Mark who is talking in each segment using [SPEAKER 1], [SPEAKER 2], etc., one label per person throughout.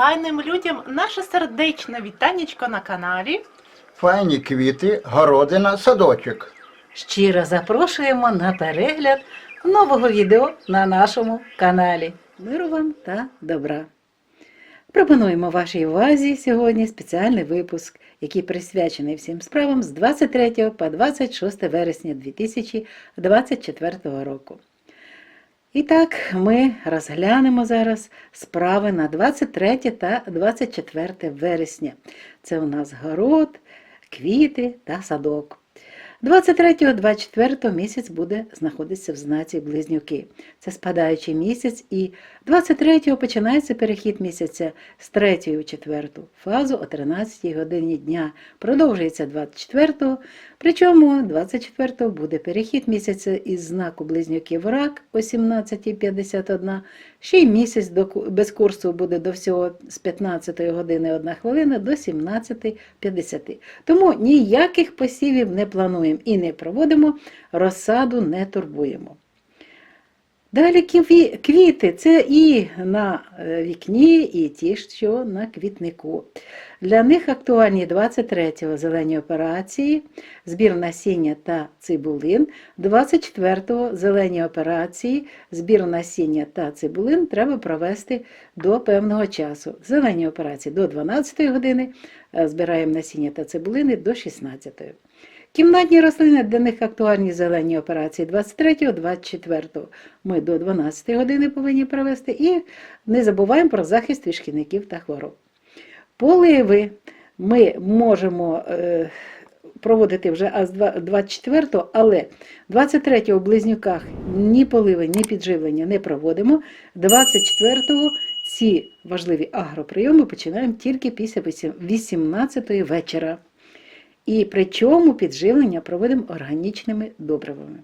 [SPEAKER 1] файним людям наше сердечне вітанечко на каналі.
[SPEAKER 2] Файні квіти, городина, садочок.
[SPEAKER 3] Щиро запрошуємо на перегляд нового відео на нашому каналі. Миру вам та добра. Пропонуємо вашій увазі сьогодні спеціальний випуск, який присвячений всім справам з 23 по 26 вересня 2024 року. І так, ми розглянемо зараз справи на 23 та 24 вересня. Це у нас город, квіти та садок. 23-24 місяць буде знаходитися в знаці Близнюки. Це спадаючий місяць, і 23-го починається перехід місяця з 3 у 4 фазу о 13 годині дня. Продовжується 24-го, причому 24-го буде перехід місяця із знаку Близнюків Рак о 17.51. Ще й місяць без курсу буде до всього з 15 години 1 хвилина до 17.50. Тому ніяких посівів не плануємо і не проводимо, розсаду не турбуємо. Далі квіти це і на е, вікні, і ті, що на квітнику. Для них актуальні 23-го зелені операції, збір насіння та цибулин, 24-го зелені операції, збір насіння та цибулин треба провести до певного часу. Зелені операції до 12 години, е, збираємо насіння та цибулини до 16. Кімнатні рослини для них актуальні зелені операції 23-24 ми до 12 години повинні провести і не забуваємо про захист від шкідників та хвороб. Поливи ми можемо е, проводити вже аж 24-го, але 23-го в близнюках ні поливи, ні підживлення не проводимо. 24-го ці важливі агроприйоми починаємо тільки після 18-ї вечора. І причому підживлення проводимо органічними добривами.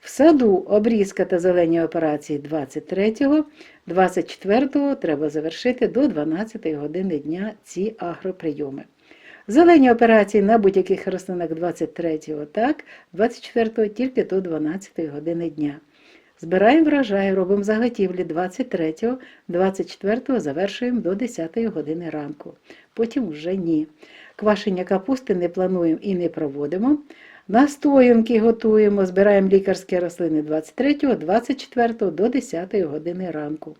[SPEAKER 3] В саду обрізка та зелені операції 23-го, 24-го треба завершити до 12 години дня ці агроприйоми. Зелені операції на будь-яких рослинах 23-го так, 24-го тільки до 12 години дня. Збираємо врожай, робимо заготівлі 23-го, 24-го завершуємо до 10 години ранку. Потім вже ні. Квашення капусти не плануємо і не проводимо. Настоянки готуємо, збираємо лікарські рослини 23-го, 24-го до 10 години ранку.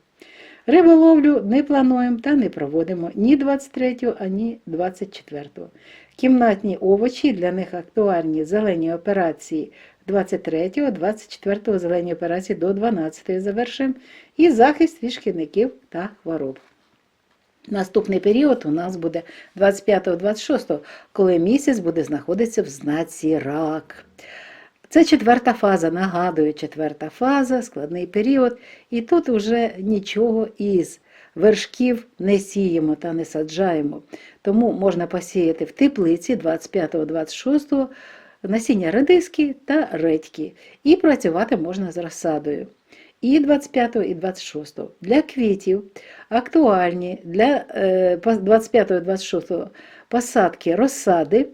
[SPEAKER 3] Риболовлю не плануємо та не проводимо ні 23-го, ані 24-го. Кімнатні овочі для них актуальні зелені операції 23-го, 24-го зелені операції до 12-ї завершуємо і захист від шкідників та хвороб. Наступний період у нас буде 25-26, коли місяць буде знаходитися в знаці рак. Це четверта фаза, нагадую, четверта фаза, складний період. І тут вже нічого із вершків не сіємо та не саджаємо. Тому можна посіяти в теплиці 25-26 насіння редиски та редьки. І працювати можна з розсадою. І 25 і 26 для квітів актуальні для 25 і 26 посадки розсади,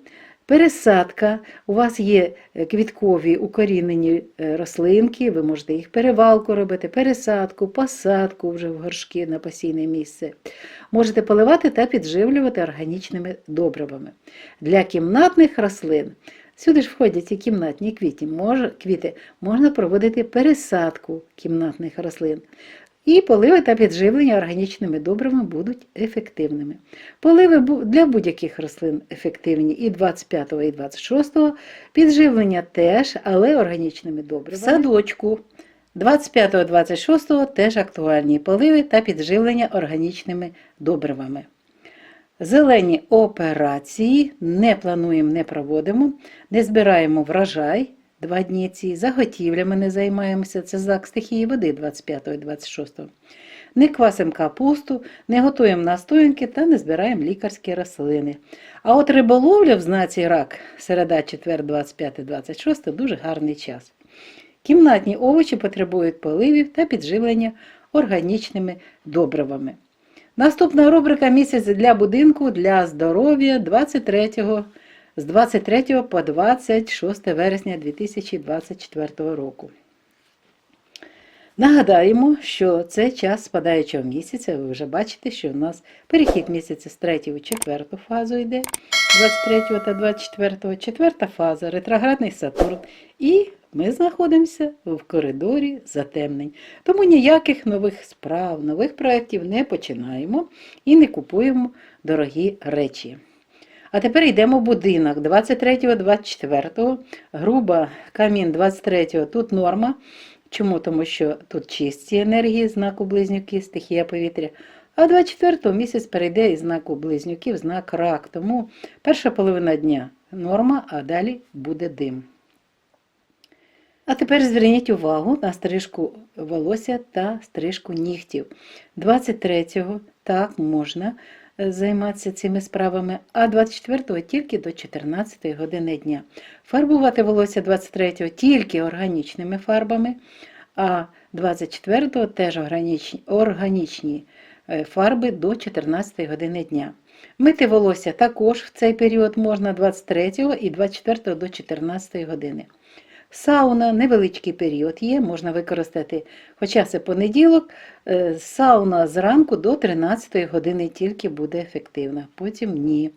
[SPEAKER 3] пересадка. У вас є е, квіткові укорінені е, рослинки, ви можете їх перевалку робити, пересадку, посадку вже в горшки на постійне місце. Можете поливати та підживлювати органічними добривами. Для кімнатних рослин Сюди ж входять і кімнатні квіти. Може, квіти. Можна проводити пересадку кімнатних рослин. І поливи та підживлення органічними добривами будуть ефективними. Поливи для будь-яких рослин ефективні і 25 і 26 підживлення теж, але органічними добривами. В садочку 25-26 теж актуальні поливи та підживлення органічними добривами. Зелені операції не плануємо, не проводимо, не збираємо врожай два дні ці, заготівлями не займаємося, це знак стихії води 25 і 26. Не квасимо капусту, не готуємо настоянки та не збираємо лікарські рослини. А от риболовля в знаці рак, середа, четвер, 25-26 дуже гарний час. Кімнатні овочі потребують поливів та підживлення органічними добривами. Наступна рубрика місяць для будинку для здоров'я 23 з 23 по 26 вересня 2024 року. Нагадаємо, що це час спадаючого місяця. Ви вже бачите, що у нас перехід місяця з 3 у 4 фазу йде, 23 та 24, четверта фаза, ретроградний Сатурн. І ми знаходимося в коридорі затемнень. Тому ніяких нових справ, нових проєктів не починаємо і не купуємо дорогі речі. А тепер йдемо в будинок 23-24, груба камін 23-го, тут норма. Чому? Тому що тут чисті енергії знаку близнюки, стихія повітря. А 24-го місяць перейде із знаку близнюків знак рак. Тому перша половина дня норма, а далі буде дим. А тепер зверніть увагу на стрижку волосся та стрижку нігтів. 23-го так можна е, займатися цими справами, а 24-го тільки до 14 години дня. Фарбувати волосся 23-го тільки органічними фарбами, а 24-го теж органічні, органічні е, фарби до 14 години дня. Мити волосся також в цей період можна 23 і 24 до 14 години. Сауна невеличкий період є, можна використати, хоча це понеділок, е, сауна зранку до 13 години тільки буде ефективна, потім ні.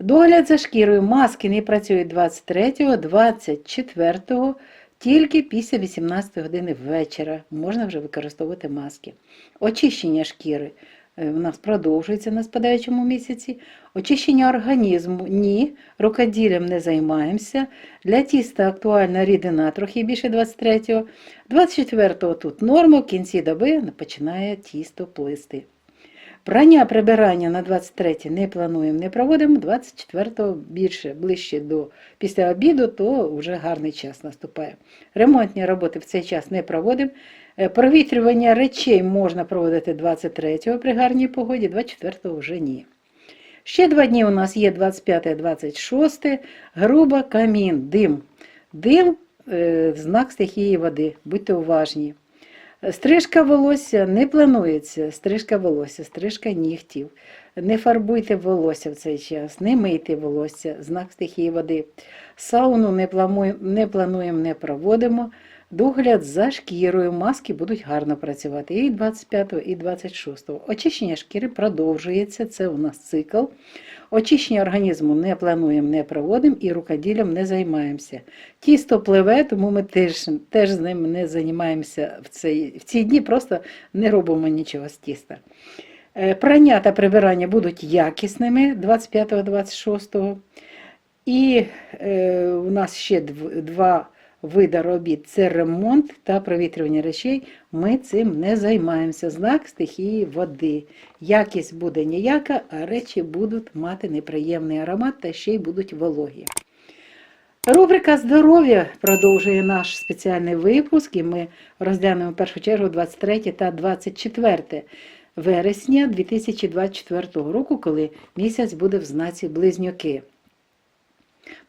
[SPEAKER 3] Догляд за шкірою маски не працюють 23, 24, тільки після 18 години вечора можна вже використовувати маски. Очищення шкіри у нас продовжується на спадаючому місяці. Очищення організму ні, рукоділлям не займаємося. Для тіста актуальна рідина трохи більше 23-го. 24-го тут норма, в кінці доби починає тісто плисти. Прання прибирання на 23 не плануємо, не проводимо. 24-го більше, ближче до після обіду, то вже гарний час наступає. Ремонтні роботи в цей час не проводимо. Е, Провітрювання речей можна проводити 23-го при гарній погоді, 24-го вже ні. Ще два дні у нас є 25-26, груба камін, дим. Дим е, знак стихії води, будьте уважні. Стрижка волосся не планується, стрижка волосся, стрижка нігтів. Не фарбуйте волосся в цей час, не мийте волосся, знак стихії води. Сауну не плануємо, не, проводимо. Догляд за шкірою, маски будуть гарно працювати і 25 і 26. Очищення шкіри продовжується, це у нас цикл. Очищення організму не плануємо, не проводимо і рукоділлям не займаємося. Тісто пливе, тому ми теж, теж з ним не займаємося в, цей, в ці дні, просто не робимо нічого з тіста. Е, Прання та прибирання будуть якісними 25-26. І е, у нас ще два види робіт це ремонт та провітрювання речей. Ми цим не займаємося. Знак стихії води. Якість буде ніяка, а речі будуть мати неприємний аромат та ще й будуть вологі. Рубрика здоров'я продовжує наш спеціальний випуск, і ми розглянемо в першу чергу 23 та 24 вересня 2024 року, коли місяць буде в знаці близнюки.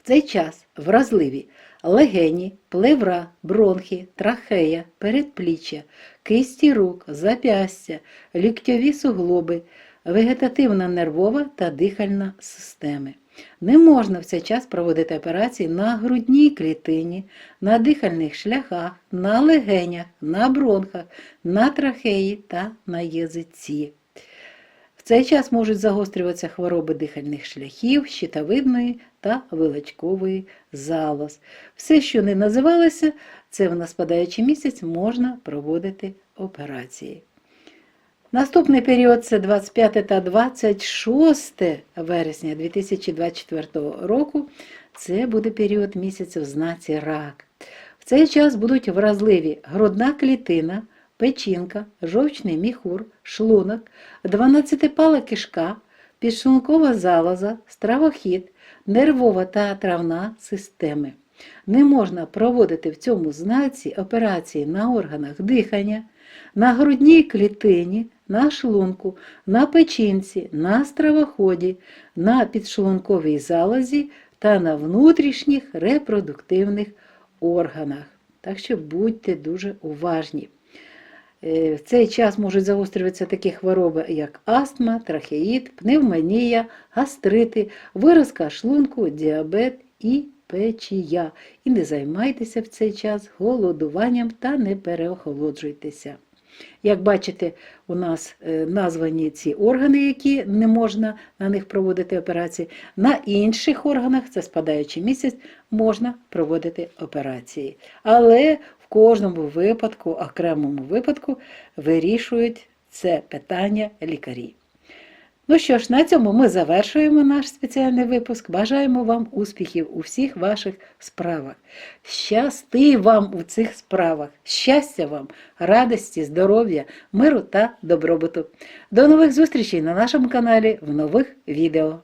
[SPEAKER 3] В цей час вразливі легені, плевра, бронхи, трахея, передпліччя, кисті рук, зап'ястя, ліктьові суглоби, вегетативна нервова та дихальна системи. Не можна в цей час проводити операції на грудній клітині, на дихальних шляхах, на легенях, на бронхах, на трахеї та на язиці. Цей час можуть загострюватися хвороби дихальних шляхів, щитовидної та вилочкової залоз. Все, що не називалося, це в нас спадаючий місяць, можна проводити операції. Наступний період це 25 та 26 вересня 2024 року. Це буде період місяця в знаці рак. В цей час будуть вразливі грудна клітина, печінка, жовчний міхур, шлунок, 12-пала кишка, підшлункова залоза, стравохід, нервова та травна системи. Не можна проводити в цьому знаці операції на органах дихання, на грудній клітині, на шлунку, на печінці, на стравоході, на підшлунковій залозі та на внутрішніх репродуктивних органах. Так що будьте дуже уважні. Е, В цей час можуть загострюватися такі хвороби, як астма, трахеїд, пневмонія, гастрити, виразка шлунку, діабет і печія. І не займайтеся в цей час голодуванням та не переохолоджуйтеся. Як бачите, у нас е, названі ці органи, які не можна на них проводити операції. На інших органах, це спадаючий місяць, можна проводити операції. Але в кожному випадку, окремому випадку, вирішують це питання лікарі. Ну що ж, на цьому ми завершуємо наш спеціальний випуск. Бажаємо вам успіхів у всіх ваших справах. Щасти вам у цих справах, щастя вам, радості, здоров'я, миру та добробуту. До нових зустрічей на нашому каналі в нових відео.